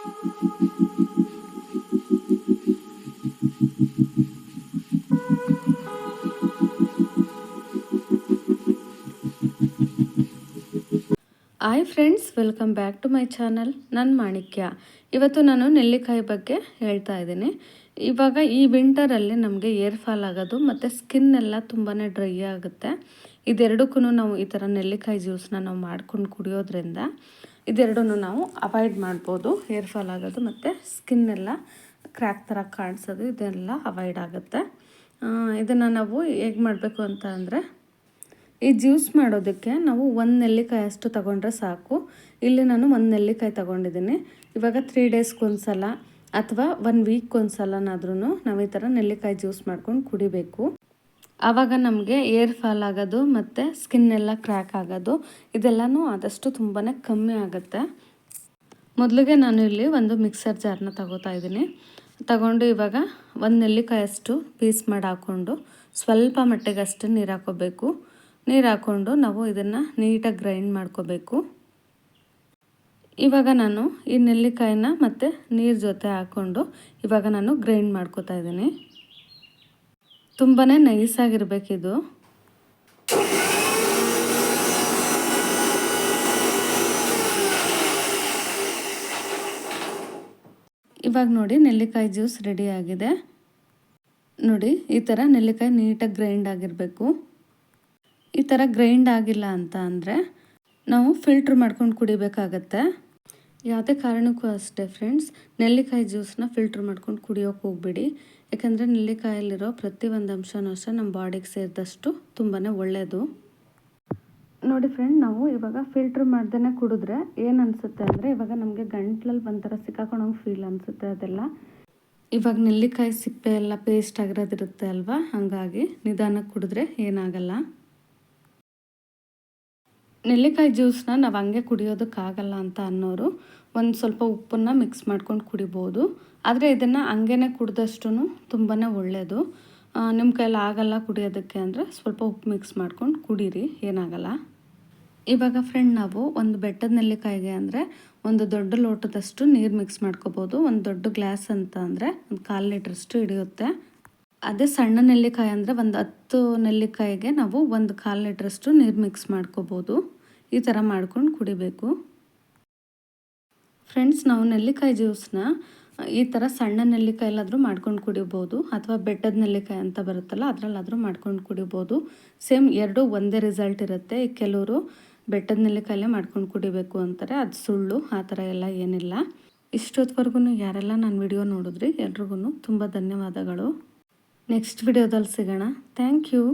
Hi friends welcome back to my channel ನನ್ನ ಮಾಣಿಕ್ಯ. ಇವತ್ತು ನಾನು ನೆಲ್ಲಿಕಾಯಿ ಬಗ್ಗೆ ಹೇಳ್ತಾ ಇದ್ದೀನಿ. ಇವಾಗ ಈ ವಿಂಟರಲ್ಲಿ ನಮಗೆ ಏರ್ ಫಾಲ್ ಆಗೋದು ಮತ್ತು ಸ್ಕಿನ್ ಎಲ್ಲ ತುಂಬಾ ಡ್ರೈ ಆಗುತ್ತೆ. ಇದೆರಡಕ್ಕೂ ನಾವು ಈ ಥರ ನೆಲ್ಲಿಕಾಯಿ ಜ್ಯೂಸನ್ನ ನಾವು ಮಾಡ್ಕೊಂಡು ಕುಡಿಯೋದ್ರಿಂದ. ಇದೆರಡೂ ನಾವು ಅವಾಯ್ಡ್ ಮಾಡ್ಬೋದು. ಹೇರ್ ಫಾಲ್ ಆಗೋದು ಮತ್ತು ಸ್ಕಿನ್ ಎಲ್ಲ ಕ್ರ್ಯಾಕ್ ಥರ ಕಾಣಿಸೋದು ಇದೆಲ್ಲ ಅವಾಯ್ಡ್ ಆಗುತ್ತೆ. ಇದನ್ನು ನಾವು ಹೇಗೆ ಮಾಡಬೇಕು ಅಂತ ಅಂದರೆ ಈ ಜ್ಯೂಸ್ ಮಾಡೋದಕ್ಕೆ ನಾವು ಒಂದು ನೆಲ್ಲಿಕಾಯಿ ಅಷ್ಟು ತಗೊಂಡ್ರೆ ಸಾಕು. ಇಲ್ಲಿ ನಾನು ಒಂದು ನೆಲ್ಲಿಕಾಯಿ ತಗೊಂಡಿದ್ದೀನಿ. ಇವಾಗ ತ್ರೀ ಡೇಸ್ಗೆ ಒಂದು ಸಲ ಅಥವಾ ಒನ್ ವೀಕ್ ಒಂದು ಸಲನಾದ್ರೂ ನಾವು ಈ ಥರ ನೆಲ್ಲಿಕಾಯಿ ಜ್ಯೂಸ್ ಮಾಡ್ಕೊಂಡು ಕುಡಿಬೇಕು. ಆವಾಗ ನಮಗೆ ಏರ್ ಫಾಲ್ ಆಗೋದು ಮತ್ತು ಸ್ಕಿನ್ ಎಲ್ಲ ಕ್ರ್ಯಾಕ್ ಆಗೋದು, ಇದೆಲ್ಲನೂ ಆದಷ್ಟು ತುಂಬಾ ಕಮ್ಮಿ ಆಗುತ್ತೆ. ಮೊದಲಿಗೆ ನಾನು ಇಲ್ಲಿ ಒಂದು ಮಿಕ್ಸರ್ ಜಾರ್ನ ತಗೋತಾ ಇದ್ದೀನಿ. ತಗೊಂಡು ಇವಾಗ ಒಂದು ನೆಲ್ಲಿಕಾಯಿ ಅಷ್ಟು ಪೀಸ್ ಮಾಡಿ ಹಾಕ್ಕೊಂಡು ಸ್ವಲ್ಪ ಮಟ್ಟಿಗೆ ಅಷ್ಟು ನೀರು ಹಾಕೋಬೇಕು. ನೀರು ಹಾಕ್ಕೊಂಡು ನಾವು ಇದನ್ನು ನೀಟಾಗಿ ಗ್ರೈಂಡ್ ಮಾಡ್ಕೋಬೇಕು. ಇವಾಗ ನಾನು ಈ ನೆಲ್ಲಿಕಾಯಿನ ಮತ್ತು ನೀರು ಜೊತೆ ಹಾಕ್ಕೊಂಡು ಇವಾಗ ನಾನು ಗ್ರೈಂಡ್ ಮಾಡ್ಕೋತಾ ಇದ್ದೀನಿ. ತುಂಬಾ ನೈಸಾಗಿರ್ಬೇಕಿದು. ಇವಾಗ ನೋಡಿ ನೆಲ್ಲಿಕಾಯಿ ಜ್ಯೂಸ್ ರೆಡಿ ಆಗಿದೆ. ನೋಡಿ, ಈ ಥರ ನೆಲ್ಲಿಕಾಯಿ ನೀಟಾಗಿ ಗ್ರೈಂಡ್ ಆಗಿರಬೇಕು. ಈ ಥರ ಗ್ರೈಂಡ್ ಆಗಿಲ್ಲ ಅಂತ ಅಂದರೆ ನಾವು ಫಿಲ್ಟ್ರ್ ಮಾಡ್ಕೊಂಡು ಕುಡಿಬೇಕಾಗತ್ತೆ. ಯಾವುದೇ ಕಾರಣಕ್ಕೂ ಅಷ್ಟೇ ಫ್ರೆಂಡ್ಸ್ ನೆಲ್ಲಿಕಾಯಿ ಜ್ಯೂಸನ್ನ ಫಿಲ್ಟ್ರ್ ಮಾಡ್ಕೊಂಡು ಕುಡಿಯೋಕೆ ಹೋಗ್ಬಿಡಿ. ಯಾಕಂದರೆ ನೆಲ್ಲಿಕಾಯಲ್ಲಿರೋ ಪ್ರತಿಯೊಂದು ಅಂಶನೂ ಅಷ್ಟೇ ನಮ್ಮ ಬಾಡಿಗೆ ಸೇರಿದಷ್ಟು ತುಂಬಾ ಒಳ್ಳೆಯದು ನೋಡಿ ಫ್ರೆಂಡ್ ನಾವು ಇವಾಗ ಫಿಲ್ಟ್ರ್ ಮಾಡ್ದೇ ಕುಡಿದ್ರೆ ಏನು ಅನಿಸುತ್ತೆ ಅಂದರೆ ಇವಾಗ ನಮಗೆ ಗಂಟ್ಲಲ್ಲಿ ಒಂಥರ ಸಿಕ್ಕಾಕೊಂಡಂಗೆ ಫೀಲ್ ಅನಿಸುತ್ತೆ ಅದೆಲ್ಲ. ಇವಾಗ ನೆಲ್ಲಿಕಾಯಿ ಸಿಪ್ಪೆ ಎಲ್ಲ ಪೇಸ್ಟ್ ಆಗಿರೋದಿರುತ್ತೆ ಅಲ್ವಾ? ಹಾಗಾಗಿ ನಿಧಾನಕ್ಕೆ ಕುಡಿದ್ರೆ ಏನಾಗಲ್ಲ. ನೆಲ್ಲಿಕಾಯಿ ಜ್ಯೂಸನ್ನ ನಾವು ಹಂಗೆ ಕುಡಿಯೋದಕ್ಕಾಗಲ್ಲ ಅಂತ ಅನ್ನೋರು ಒಂದು ಸ್ವಲ್ಪ ಉಪ್ಪನ್ನು ಮಿಕ್ಸ್ ಮಾಡ್ಕೊಂಡು ಕುಡಿಬೋದು. ಆದರೆ ಇದನ್ನು ಹಂಗೇನೆ ಕುಡಿದಷ್ಟು ತುಂಬಾ ಒಳ್ಳೆಯದು ನಿಮ್ಮ ಕೈಯಲ್ಲಿ ಆಗಲ್ಲ ಕುಡಿಯೋದಕ್ಕೆ ಅಂದರೆ ಸ್ವಲ್ಪ ಉಪ್ಪು ಮಿಕ್ಸ್ ಮಾಡ್ಕೊಂಡು ಕುಡೀರಿ, ಏನಾಗಲ್ಲ. ಇವಾಗ ಫ್ರೆಂಡ್ ನಾವು ಒಂದು ಬೆಟ್ಟದ ನೆಲ್ಲಿಕಾಯಿಗೆ ಅಂದರೆ ಒಂದು ದೊಡ್ಡ ಲೋಟದಷ್ಟು ನೀರು ಮಿಕ್ಸ್ ಮಾಡ್ಕೋಬೋದು. ಒಂದು ದೊಡ್ಡ ಗ್ಲಾಸ್ ಅಂತ ಅಂದರೆ ಒಂದು ಕಾಲು ಲೀಟ್ರಷ್ಟು ಹಿಡಿಯುತ್ತೆ. ಅದೇ ಸಣ್ಣ ನೆಲ್ಲಿಕಾಯಿ ಅಂದರೆ ಒಂದು ಹತ್ತು ನೆಲ್ಲಿಕಾಯಿಗೆ ನಾವು ಒಂದು ಕಾಲು ಲೀಟ್ರಷ್ಟು ನೀರು ಮಿಕ್ಸ್ ಮಾಡ್ಕೋಬೋದು. ಈ ಥರ ಮಾಡ್ಕೊಂಡು ಕುಡಿಬೇಕು. ಫ್ರೆಂಡ್ಸ್, ನಾವು ನೆಲ್ಲಿಕಾಯಿ ಜ್ಯೂಸನ್ನ ಈ ಥರ ಸಣ್ಣ ನೆಲ್ಲಿಕಾಯಲ್ಲಾದರೂ ಮಾಡ್ಕೊಂಡು ಕುಡಿಬೋದು, ಅಥವಾ ಬೆಟ್ಟದ ನೆಲ್ಲಿಕಾಯಿ ಅಂತ ಬರುತ್ತಲ್ಲ, ಅದರಲ್ಲಾದರೂ ಮಾಡ್ಕೊಂಡು ಕುಡಿಬೋದು. ಸೇಮ್ ಎರಡು ಒಂದೇ ರಿಸಲ್ಟ್ ಇರುತ್ತೆ. ಕೆಲವರು ಬೆಟ್ಟದ ನೆಲ್ಲಿಕಾಯಲ್ಲೇ ಮಾಡ್ಕೊಂಡು ಕುಡಿಬೇಕು ಅಂತಾರೆ. ಅದು ಸುಳ್ಳು, ಆ ಥರ ಎಲ್ಲ ಏನಿಲ್ಲ. ಇಷ್ಟೊತ್ತವರೆಗೂ ಯಾರೆಲ್ಲ ನಾನು ವಿಡಿಯೋ ನೋಡಿದ್ರಿ ಎಲ್ರಿಗೂ ತುಂಬ ಧನ್ಯವಾದಗಳು. ನೆಕ್ಸ್ಟ್ ವಿಡಿಯೋದಲ್ಲಿ ಸಿಗೋಣ. Thank you.